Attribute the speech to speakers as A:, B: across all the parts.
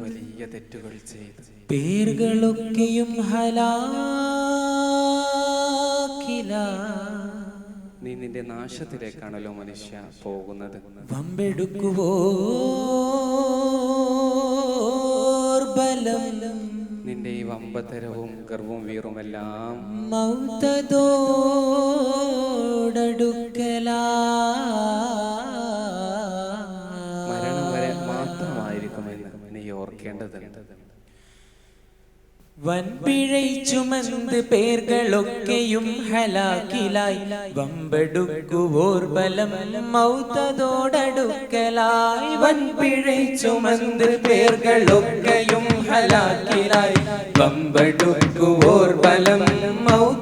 A: വലിയ തെറ്റുകൾ ചെയ്ത്.
B: പേരുകളൊക്കെയും ഹലാക്കില.
A: നീ നിന്റെ നാശത്തിലേക്കാണല്ലോ മനുഷ്യ പോകുന്നത്.
B: വമ്പെടുക്കുവോ ബലം.
A: നിന്റെ ഈ വമ്പത്തരവും ഗർവും വീറുമെല്ലാം
B: മൗത്തതോടടുക്കലാ വൻപിഴை പേർകളൊക്കെയും ഹലാക്കിലായി. വമ്പെടുക്കുവോർ ബലം മൗത്തതോടടുക്കലായി. വൻപിഴை പേർകളൊക്കെയും ഹലാക്കിലായി. വമ്പെടുക്കുവോർ ബലം മൗത്തതോടടുക്കലായി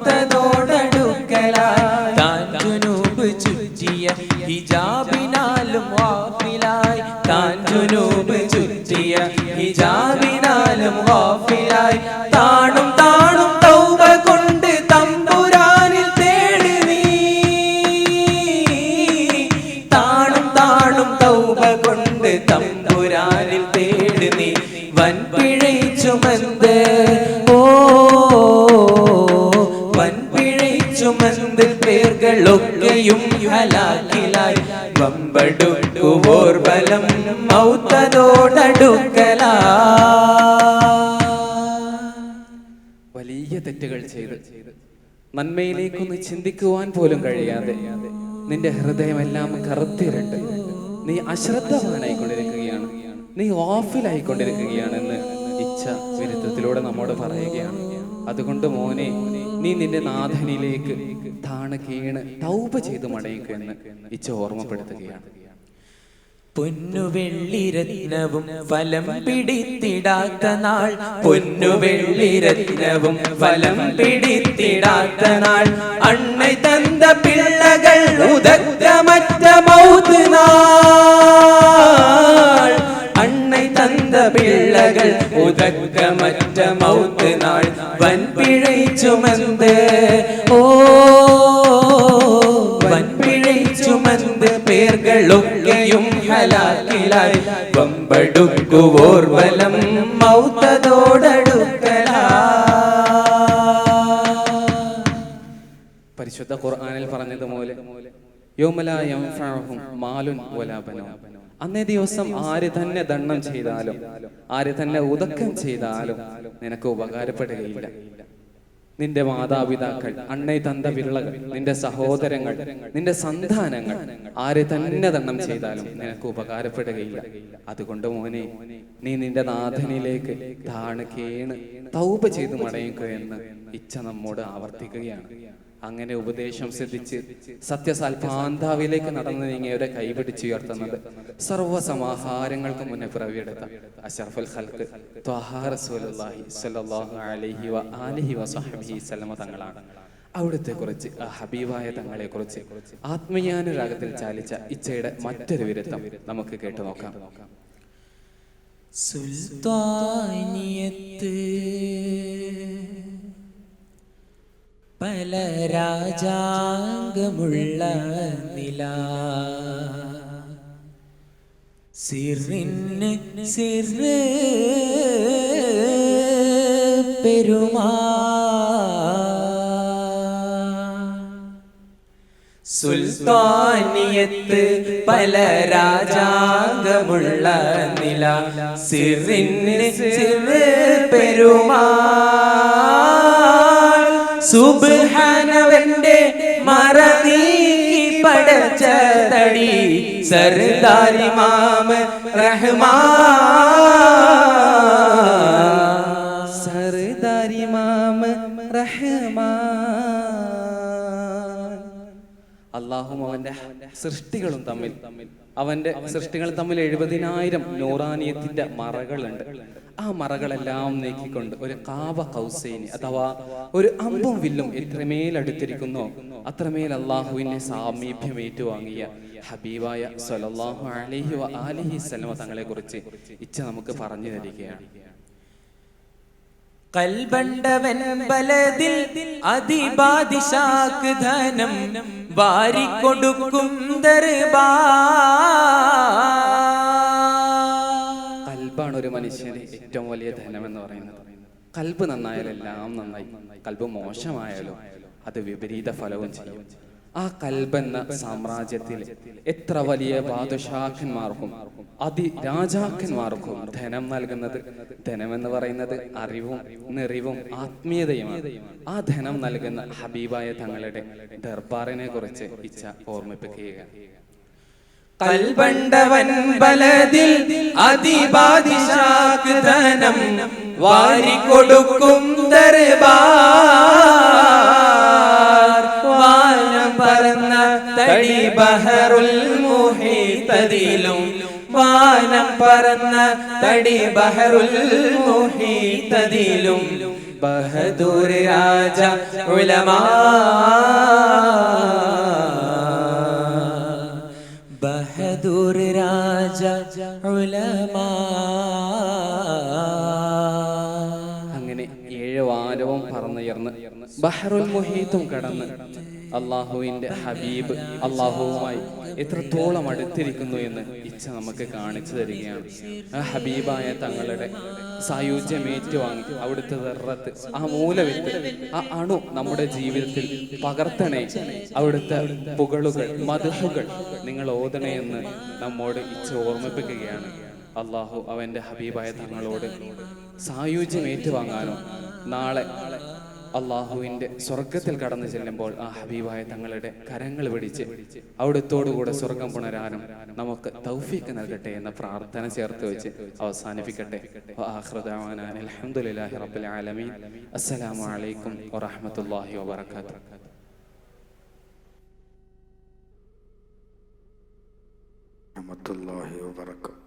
B: ഹിജാബിനാലും വാഫിലായി താണും താണും തൗബ കൊണ്ട് തമ്പുരാനിൽ തേടി നീ. താണും താണും തൗബ കൊണ്ട് തമ്പുരാനിൽ തേടി നീ. വൻപിഴை ചുമന്ത് ഓ വൻപിഴை ചുമന്ത് പേർകളൊക്കെയും ഹലാക്കിലായി. വമ്പടുക്കുവോർ ബലം മൗത്തനോടടുക്കല
A: വലിയ തെറ്റുകൾ ചെയ്ത് നന്മയിലേക്കൊന്ന് ചിന്തിക്കുവാൻ പോലും കഴിയാതെ നിന്റെ ഹൃദയമെല്ലാം കറുത്തിരണ്ട്. നീ അശ്രദ്ധവാനായിക്കൊണ്ടിരിക്കുകയാണ്. നീ ഓഫിലായിക്കൊണ്ടിരിക്കുകയാണെന്ന് ഇച്ഛ വിരുദ്ധത്തിലൂടെ നമ്മോട് പറയുകയാണ്. അതുകൊണ്ട് മോനെ നീ നിന്റെ നാഥനിലേക്ക് താണ് കീണ് തൗപ ചെയ്ത് മടയിക്കുമെന്ന് ഇച്ഛ ഓർമ്മപ്പെടുത്തുകയാണ്.
B: പൊന്നുവെള്ളിരത്നവും ഫലം പിടിത്തിടാത്ത നാൾ. പൊന്നുവെള്ളിരത്നവും ഫലം പിടിത്തിടാത്ത നാൾ. അണ്ണ തന്ത പിള്ളകൾ ഉദഗ്രമറ്റ മറ്റ അണ്ണ തന്ത പിള്ളകൾ ഉദഗ്രമറ്റ മറ്റ മൗത്ത് നാൾ. വൻ പിഴച്ചുമന്ത് ഓ ഹലാക്കിലായി വമ്പടുക്കുവോർ ബലം മൗത്തതോടടുക്കല
A: പരിശുദ്ധ ഖുർആനിൽ പറഞ്ഞതുപോലെ. അന്നേ ദിവസം ആര് തന്നെ ദണ്ണം ചെയ്താലും ആര് തന്നെ ഉദക്കം ചെയ്താലും നിനക്ക് ഉപകാരപ്പെടുകയില്ല നിന്റെ മാതാപിതാക്കൾ അണ്ണൈ തന്ത വിരളകൾ നിന്റെ സഹോദരങ്ങൾ നിന്റെ സന്താനങ്ങൾ ആരെ തന്നെ ദണ്ണം ചെയ്താലും നിനക്ക് ഉപകാരപ്പെടുകയില്ല. അതുകൊണ്ട് മോനെ നീ നിന്റെ നാഥനിലേക്ക് താണ് കേണ് തൗപ ചെയ്ത് മടയുക എന്ന് ഇച്ഛ നമ്മോട് ആവർത്തിക്കുകയാണ്. അങ്ങനെ ഉപദേശം സിദ്ധിച്ച് സത്യസാൽപാന്താവിലേക്ക് നടന്നു നീങ്ങിയവരെ കൈപിടിച്ച് ഉയർത്തുന്നത് സർവസമാഹാരങ്ങൾക്ക് മുന്നേ പിറവിയെടുത്ത അഷറഫുൽ തങ്ങളാണ്. അവിടുത്തെ കുറിച്ച് ഹബീബായ തങ്ങളെ കുറിച്ച് ആത്മീയാനുരാഗത്തിൽ ചാലിച്ച ഇച്ചയുടെ മറ്റൊരു വിരുദ്ധം നമുക്ക് കേട്ടു നോക്കാം.
B: സുൽത്താനിയത്ത് പല രാജാംഗമുള്ള നില. സിറിന് സിറ് പെരുമാ. സുൽത്താനിയത്ത് പല രാജാംഗമുള്ള നില. സിറിന് സിറ് പെരുമാ. സുബ്ഹാനവന്റെ മറനീ പടച്ച തടി സർദാരിമാമ റഹ്മാൻ
A: അള്ളാഹും അവന്റെ സൃഷ്ടികളും തമ്മിൽ. അവന്റെ സൃഷ്ടികൾ തമ്മിൽ എഴുപതിനായിരം നൂറാനിയത്തിന്റെ മറകളുണ്ട്. ആ മറകളെല്ലാം നീക്കിക്കൊണ്ട് ഒരു കാവ കൗസൈനി അഥവാ ഒരു അമ്പും വില്ലും എത്രമേൽ അടുത്തിരിക്കുന്നു അത്രമേൽ അള്ളാഹുവിന്റെ സാമീപ്യം ഏറ്റുവാങ്ങിയ ഹബീബായ സലഹു അലൈഹി വ സലമ സ്വലമ തങ്ങളെ കുറിച്ച് ഇച്ച നമുക്ക് പറഞ്ഞു തരികയാണ്.
B: കൽബണ്ടവൻ ബലതിൽ അതിബാദിശാക്ക് ധനം വാരിക്കൊടുക്കും
A: കൽബാണ് ഒരു മനുഷ്യന് ഏറ്റവും വലിയ ധനം എന്ന് പറയുന്നത്. കൽബ് നന്നായാലെല്ലാം നന്നായി. കൽബ് മോശമായാലും അത് വിപരീത ഫലവും ചെയ്യും. ആ കൽബെന്ന സാമ്രാജ്യത്തിൽ എത്ര വലിയ ബാദുഷാഖന്മാർക്കും അതി രാജാക്കന്മാർക്കും ധനം നൽകുന്നത് ധനം എന്ന് പറയുന്നത് അറിവും നിറിവും ആത്മീയതയുമാണ്. ആ ധനം നൽകുന്ന ഹബീബായ തങ്ങളുടെ ദർബാറിനെ കുറിച്ച് ഇച്ഛ ഓർമ്മിപ്പിക്കുക.
B: കൽബണ്ടവൻ ബലതിൽ അതിബാദിശാക്ക് ധനം വാരിക്കൊടുക്കും ദർബാർ. തടി ബഹറുൽ മുഹീതതിലും വാനം പറന്ന തടി ബഹറുൽ മുഹീതതിലും ബഹദൂർ രാജ ഉലമാ. ബഹദൂർ രാജ ഉലമാ.
A: അങ്ങനെ ഏഴ് വാരവും പറന്നുയർന്ന് ബഹറുൽ മുഹീത്തും കടന്ന്. അള്ളാഹുവിന്റെ ഹബീബ് അള്ളാഹുവുമായി എത്രത്തോളം അടുത്തിരിക്കുന്നു എന്ന് ഇച്ഛ നമുക്ക് കാണിച്ചു തരികയാണ്. ആ ഹബീബായ തങ്ങളുടെ സായുജ്യം ഏറ്റുവാങ്ങി. അവിടുത്തെ ദർറത്ത് ആ മൂലവിത്ത് ആ അണു നമ്മുടെ ജീവിതത്തിൽ പകർത്തണേ. അവിടുത്തെ പുകളുകൾ മധുഹുകൾ നിങ്ങൾ ഓതണേ എന്ന് നമ്മോട് ഇച്ഛ ഓർമ്മിപ്പിക്കുകയാണ്. അള്ളാഹു അവന്റെ ഹബീബായ തങ്ങളോട് സായുജ്യം ഏറ്റുവാങ്ങാനും? നാളെ അള്ളാഹുവിന്റെ സ്വർഗത്തിൽ കടന്നു ചെല്ലുമ്പോൾ ആ ഹബീബായ തങ്ങളുടെ കരങ്ങൾ പിടിച്ച് അവിടുത്തോടുകൂടെ സ്വർഗം പുണരാനും നമുക്ക് തൗഫീക്ക് നൽകട്ടെ എന്ന പ്രാർത്ഥന ചേർത്ത് വെച്ച് അവസാനിപ്പിക്കട്ടെ വആഖിറു അൽഹംദുലില്ലാഹി റബ്ബിൽ ആലമീൻ അസ്സലാമു അലൈക്കും വറഹ്മത്തുള്ളാഹി വബറകാതുഹു
C: رحمة الله وبركاته